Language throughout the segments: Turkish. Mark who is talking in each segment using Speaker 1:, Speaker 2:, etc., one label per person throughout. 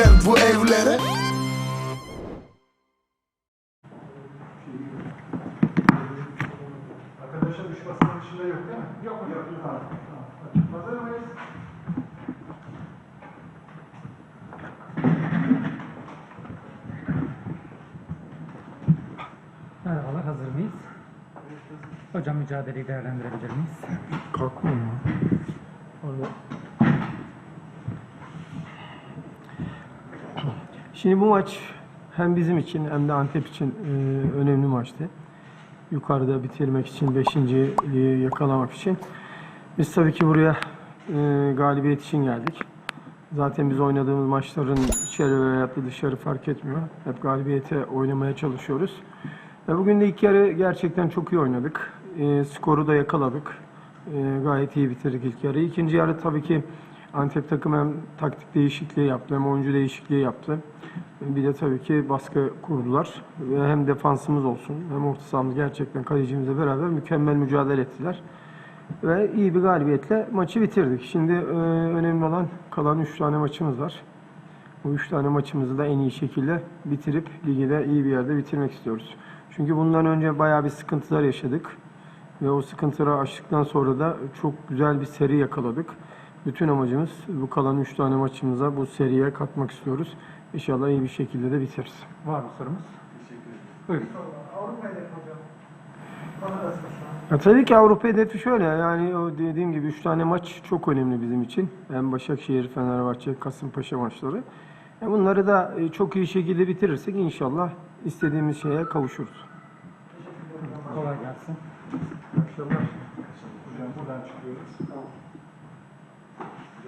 Speaker 1: gel bu evlere
Speaker 2: içinde yok değil mi? Yok yok. Tamam. tamam. Hazır mıyız?
Speaker 3: Merhabalar, hazır mıyız? Hocam mücadeleyi değerlendirebilir miyiz?
Speaker 2: Kalkmıyor mu? Şimdi bu maç hem bizim için hem de Antep için e, önemli maçtı. Yukarıda bitirmek için, beşinciyi yakalamak için. Biz tabii ki buraya e, galibiyet için geldik. Zaten biz oynadığımız maçların içeri veya dışarı fark etmiyor. Hep galibiyete oynamaya çalışıyoruz. Ve bugün de ilk yarı gerçekten çok iyi oynadık. E, skoru da yakaladık. E, gayet iyi bitirdik ilk yarı. İkinci yarı tabii ki Antep takım hem taktik değişikliği yaptı hem oyuncu değişikliği yaptı. Bir de tabii ki baskı kurdular. Hem defansımız olsun hem orta sahamız gerçekten kalecimizle beraber mükemmel mücadele ettiler. Ve iyi bir galibiyetle maçı bitirdik. Şimdi e, önemli olan kalan 3 tane maçımız var. Bu 3 tane maçımızı da en iyi şekilde bitirip ligi de iyi bir yerde bitirmek istiyoruz. Çünkü bundan önce bayağı bir sıkıntılar yaşadık. Ve o sıkıntıları aştıktan sonra da çok güzel bir seri yakaladık. Bütün amacımız bu kalan 3 tane maçımıza bu seriye katmak istiyoruz. İnşallah iyi bir şekilde de bitiririz.
Speaker 3: Var mı sorumuz? Buyurun.
Speaker 2: Ya tabii ki Avrupa hedefi şöyle yani o dediğim gibi 3 tane maç çok önemli bizim için. Hem Başakşehir, Fenerbahçe, Kasımpaşa maçları. Ya bunları da e, çok iyi şekilde bitirirsek inşallah istediğimiz şeye kavuşuruz.
Speaker 3: Kolay gelsin.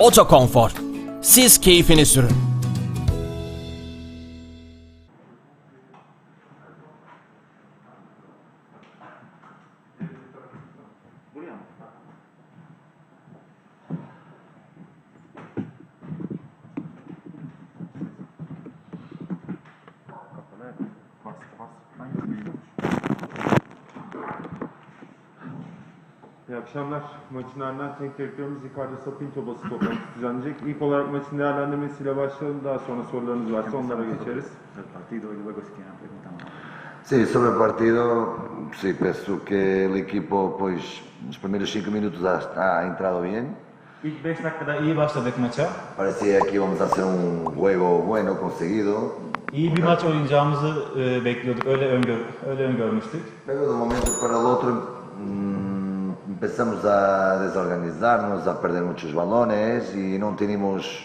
Speaker 4: Otokonfor. Siz keyfini sürün.
Speaker 5: İyi akşamlar. Maçın ardından tek direktörümüz Ricardo Sapinto basın toplantısı düzenleyecek. İlk olarak maçın değerlendirmesiyle başlayalım. Daha sonra sorularınız varsa onlara geçeriz.
Speaker 6: Sim, sobre o partido, sim, penso que o equipo, pois, nos primeiros cinco minutos ha, ha entrado bien.
Speaker 7: İlk 5 dakikada iyi başladık maça.
Speaker 6: Parecía que íbamos a hacer un juego bueno, conseguido.
Speaker 7: İyi bir maç oynayacağımızı e, bekliyorduk. Öyle öngör öyle öngörmüştük.
Speaker 6: Pero de momento para o outro mm, empezamos a desorganizar-nos, a perder muitos balones e não tínhamos,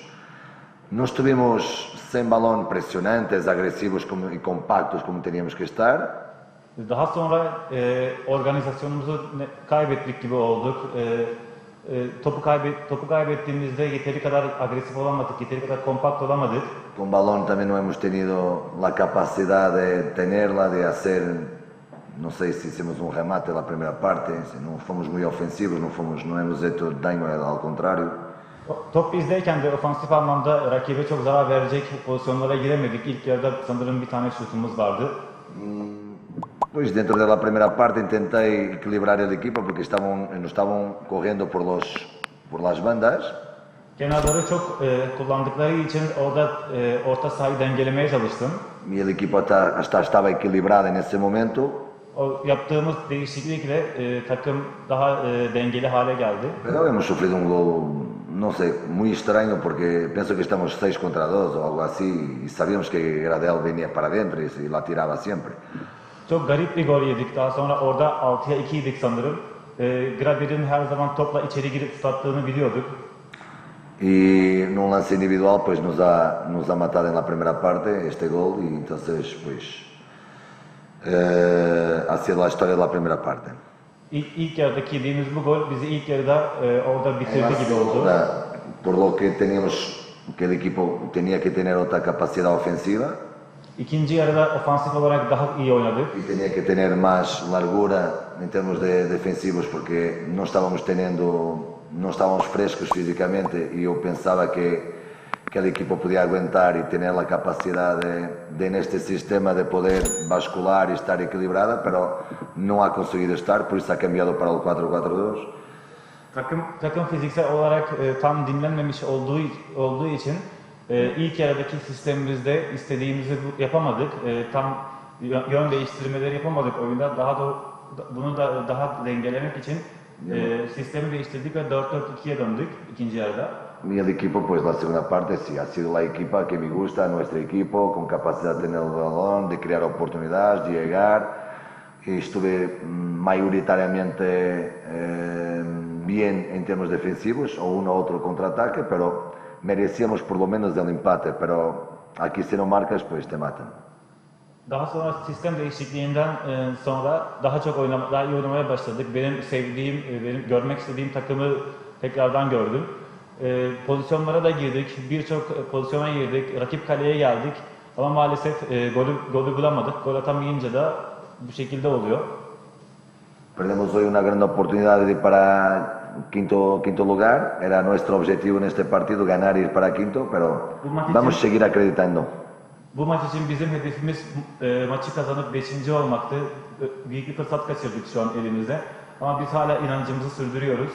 Speaker 6: não estuvimos sem balão pressionantes, agressivos como, e compactos como teníamos que estar.
Speaker 7: Daha sonra e, organizasyonumuzu ne- kaybettik gibi olduk. E, e, topu kaybet topu kaybettiğimizde yeteri kadar agresif olamadık, yeteri kadar kompakt olamadık.
Speaker 6: Con balón también no hemos tenido la capacidad de tenerla, de hacer, no sé si hicimos un remate la primera parte, no fomos muy ofensivos, no, fomos, no hemos hecho daño, al contrario.
Speaker 7: O- Top bizdeyken de ofansif anlamda rakibe çok zarar verecek pozisyonlara giremedik. İlk yarıda sanırım bir tane şutumuz vardı.
Speaker 6: Pois dentro da primeira parte intentei equilibrar el equipo porque estaban, nos estaban correndo por, los, por las bandas
Speaker 7: Kenarları çok e, kullandıkları için orada e, orta sahayı dengelemeye çalıştım.
Speaker 6: e el equipo hasta, hasta estaba equilibrado en ese momento.
Speaker 7: O yaptığımız değişiklikle e, takım daha e, dengeli hale geldi.
Speaker 6: Pero hemos sufrido un gol, no sé, muy extraño porque pienso que estamos 6 contra 2 o algo así y sabíamos que Gradel venía para adentro y, la tiraba siempre.
Speaker 7: Çok garip bir gol yedik. Daha sonra orada 6'ya 2 idik sanırım. E, Grader'in her zaman topla içeri girip tutattığını biliyorduk.
Speaker 6: Y num lance individual pues nos ha, nos ha matado en la primera parte este gol y entonces pues eh, ha sido la historia de la primera parte.
Speaker 7: İlk, ilk yarıdaki yediğimiz bu gol bizi ilk yarıda e, orada bitirdi gibi oldu.
Speaker 6: Ahora, por lo que teníamos que el equipo tenía que tener otra capacidad ofensiva
Speaker 7: İkinci yarıda ofansif olarak daha iyi oynadık.
Speaker 6: y tenía que tener más largura en términos de defensivos porque no estábamos teniendo, no estábamos frescos físicamente y yo pensaba que, que el equipo podía aguantar y tener la capacidad de, de en este sistema de poder bascular y estar equilibrada, pero no ha conseguido estar, por eso ha cambiado para el 4-4-2.
Speaker 7: Takım takım fiziksel olarak e, tam dinlenmemiş olduğu olduğu için e, ilk yarıdaki sistemimizde istediğimizi yapamadık. E, tam yö- yön değiştirmeleri yapamadık oyunda. Daha da bunu da daha dengelemek için e, sistemi değiştirdik ve 4-4-2'ye döndük ikinci yarıda.
Speaker 6: Y el equipo, pues la segunda parte sí, ha sido la equipa que me gusta, nuestro equipo, con capacidad de tener el balón, de crear oportunidades, de llegar. Y estuve mayoritariamente eh, bien en términos defensivos, o uno u otro contraataque, pero merecíamos por lo menos el empate, pero aquí si no marcas, pues te matan.
Speaker 7: Daha sonra sistem değişikliğinden e, sonra daha çok oynama, daha iyi oynamaya başladık. Benim sevdiğim, e, benim görmek istediğim takımı tekrardan gördüm. E, pozisyonlara da girdik, birçok e, pozisyona girdik, rakip kaleye geldik. Ama maalesef e, golü, golü bulamadık. Gol atamayınca da bu şekilde oluyor.
Speaker 6: Perdemos hoy una gran oportunidad de ir para quinto, quinto lugar. Era nuestro objetivo en este partido, ganar ir para quinto, pero vamos a seguir acreditando.
Speaker 7: Bu maç için bizim hedefimiz e, maçı kazanıp 5. olmaktı. Büyük bir fırsat kaçırdık şu an elimizde. Ama biz hala inancımızı sürdürüyoruz.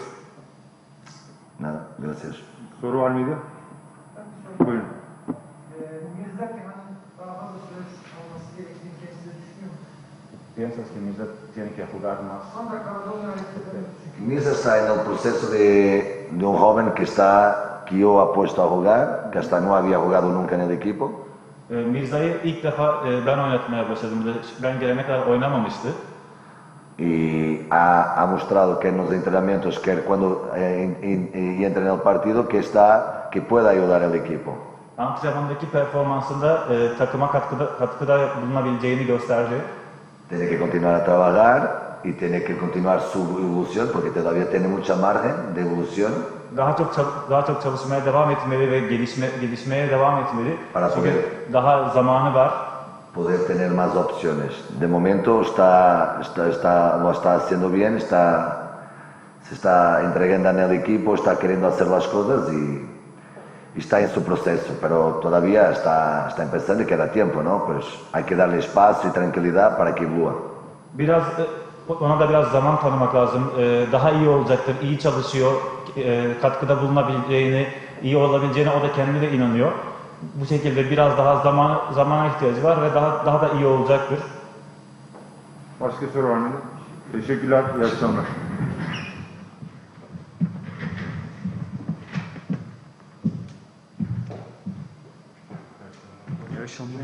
Speaker 6: Nada, gracias.
Speaker 5: Soru var mıydı? Buyurun.
Speaker 7: Piensas que Mirza tiene que jugar más?
Speaker 8: Çünkü
Speaker 6: Mirza está en el proceso de, de un joven que está que yo apuesto a jugar, que hasta no había jugado nunca en el equipo.
Speaker 7: E, Mirza'yı ilk defa e, ben oynatmaya başladım. Ben gelene kadar oynamamıştı.
Speaker 6: Y ha, ha mostrado que en los entrenamientos, que cuando eh, in- in- y entra en el partido, que está, que puede ayudar al equipo.
Speaker 7: Antrenmandaki performansında e, takıma katkıda, katkıda bulunabileceğini gösterdi.
Speaker 6: Tiene que continuar a trabajar y tiene que continuar su evolución, porque todavía tiene mucha margen de evolución
Speaker 7: Daha çok daha çok çalışmaya devam etmeli ve gelişme gelişmeye devam etmeli.
Speaker 6: Para
Speaker 7: Çünkü daha zamanı var.
Speaker 6: Poder tener más opciones. De momento está, está, está, lo está haciendo bien, está, se está entregando en el equipo, está queriendo hacer las cosas y, y está en su proceso, pero todavía está, está empezando y queda tiempo, ¿no? Pues hay que darle espacio y tranquilidad para que evolúa.
Speaker 7: Biraz e, ona da biraz zaman tanımak lazım. E, daha iyi olacaktır, iyi çalışıyor, e, katkıda bulunabileceğini, iyi olabileceğine o da kendi de inanıyor. Bu şekilde biraz daha zaman zamana ihtiyacı var ve daha daha da iyi olacaktır.
Speaker 5: Başka soru var mıydı? Teşekkürler. İyi akşamlar.
Speaker 9: İyi akşamlar.